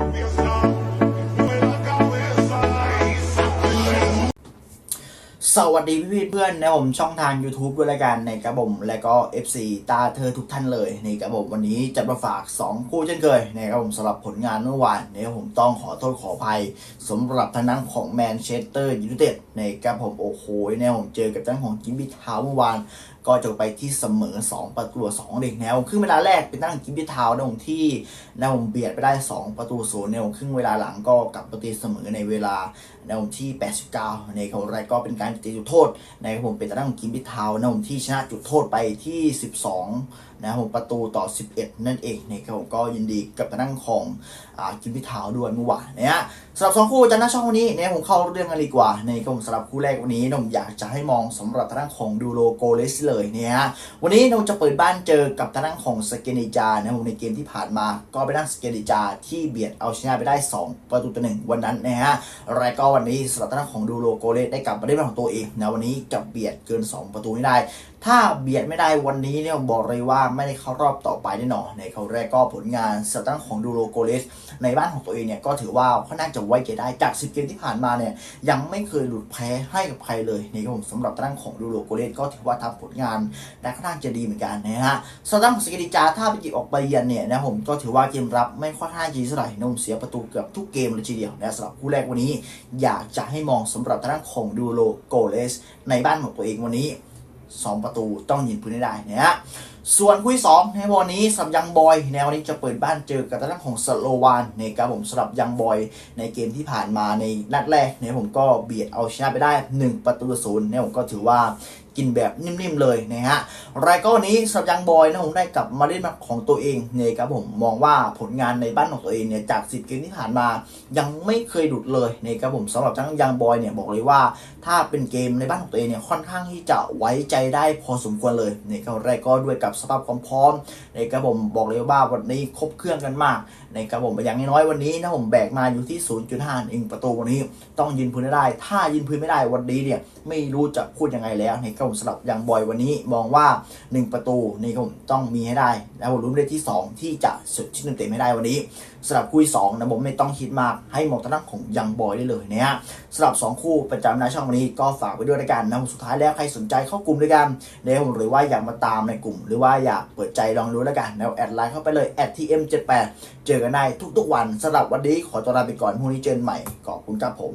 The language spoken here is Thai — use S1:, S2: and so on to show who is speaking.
S1: We. สวัสดีพี่เพื่อนนะผมช่องทาง YouTube ด้วยละกันในกระผมและก็ FC ตาเธอทุกท่านเลยในกระผมวันนี้จะมาฝาก 2 คู่เช่นเคยในะครับผมสำหรับผลงานเมื่อวานเนี่ยผมต้องขอโทษขออภัยสำหรับทางด้านของแมนเชสเตอร์ยูไนเต็ดในกระผมโอ้โหเนี่ยผมเจอกับทางด้านของจิมมี่ทาวเมื่อวาน ก็จบไปที่เสมอ 2 ประตูสองเด็กแนวครึ่งเวลาแรกเป็นทางด้านจิมมี่ทาวน์นะผมที่นะผมเบียดไปได้ 2 ประตูศูนย์ในผมครึ่งเวลาหลังก็กลับมาตีเสมอในเวลาในผมที่ 89 ในเของรก็เป็นการตจุดโทษในผมเป็นทางด้านของกิมพิทาวน์นะผมที่ชนะจุดโทษไปที่ 12นะครับผมประตูต่อ 11 นั่นเองนะครับผมก็ยินดีกับทางด้านของอ่ากิมบิทาวน์ด้วยเมื่อวานนะฮะสำหรับสองคู่จากหน้าช่องวันนี้เนี่ยผมเข้าเรื่องกันดีกว่าในครับผมสำหรับคู่แรกวันนี้นะผมอยากจะให้มองสำหรับทางด้านของดูโลโกเลสเลยเนี่ยฮะวันนี้เราจะเปิดบ้านเจอกับทางด้านของสเกนิจานะผมในเกมที่ผ่านมา ก็ไปด้านสเกนิจาที่เบียดเอาชนะไปได้ 2 ประตูต่อหนึ่งวันนั้นนะฮะรายก็วันนี้สำหรับทางด้านของดูโลโกเลสได้กลับมาได้เป็นของตัวเองนะวันนี้จะเบียดเกิน 2 ประตูไม่ได้ ถ้าเบียดไม่ได้วันนี้เนี่ยผมบอกเลยว่าไม่ได้เข้ารอบต่อไปแน่นอนในเขาแรกก็ผลงานสตั้งของดูโรโกเลสในบ้านของตัวเองเนี่ยก็ถือว่าค่อนข้างจะไว้ใจได้จาก10เกมที่ผ่านมาเนี่ยยังไม่เคยหลุดแพ้ให้กับใครเลยนี่ครับผมสำหรับตั้งของดูโรโกเลสก็ถือว่าทำผลงานได้ค่อนข้างจะดีเหมือนกันนะฮะสตั้งของสกิติจาถ้าไปจิกออกไปเยือนเนี่ยนะผมก็ถือว่าเกมรับไม่ค่อนข้างดีเท่าไหร่นะผมเสียประตูเกือบทุกเกมเลยทีเดียวนะสำหรับคู่แรกวันนี้ อยากจะให้มองสำหรับตั้งของดูโรโกเลสในบ้านของตัวเองวันนี้ 2 ประตูต้องยิงพื้นได้นะฮะ ส่วนคู่ที่สองในวันนี้สำหรับยังบอยในวันนี้จะเปิดบ้านเจอกับทางด้านของสโลวานในการผมสำหรับยังบอยในเกมที่ผ่านมาในนัดแรกเนี่ยผมก็เบียดเอาชนะไปได้ 1 ประตูศูนย์เนี่ยผมก็ถือว่ากินแบบนิ่มๆเลยนะฮะรายก็วันนี้สำหรับยังบอยนะผมได้กลับมาเล่นของตัวเองเนี่ยครับผมมองว่าผลงานในบ้านของตัวเองเนี่ยจาก 10 เกมที่ผ่านมา ยังไม่เคยหลุดเลยนะครับผมสำหรับทั้งยังบอยเนี่ยบอกเลยว่าถ้าเป็นเกมในบ้านของตัวเองเนี่ยค่อนข้างที่จะไว้ใจได้พอสมควรเลยในครั้งแรกก็ด้วยกับสภาพความพร้อมในกระผมบอกเลยว่าวันนี้ครบเครื่องกันมากในกระผมอย่างน้อยวันนี้นะผมแบกมาอยู่ที่ 0.5เองประตูวันนี้ต้องยืนพื้นได้ ถ้ายืนพื้นไม่ได้วันนี้เนี่ยไม่รู้จะพูดยังไงแล้วในกระผมสำหรับยังบอยวันนี้มองว่า 1 ประตูนี่ผมต้องมีให้ได้แล้วผมรู้เลขที่ 2 ที่จะสุดที่เต็มๆให้ได้วันนี้สำหรับคู่สองนะผมไม่ต้องคิดมากให้มองทางด้านของยังบอยได้เลยนะฮะสำหรับ 2 คู่ประจำหน้าช่องวันนี้ก็ฝากไว้ด้วยละกันนะผมสุดท้ายแล้วใครสนใจเข้ากลุ่มด้วยกันเดี๋ยวผมหรือว่าอยากมาตามในกลุ่มหรือว่าอยากเปิดใจลองดูแล้วกันแล้วแอดไลน์เข้าไปเลย @tm78 เจอกันได้ทุกๆวันสำหรับวันนี้ขอตัวลาไปก่อนพรุ่งนี้เจอกันใหม่ขอบคุณครับผม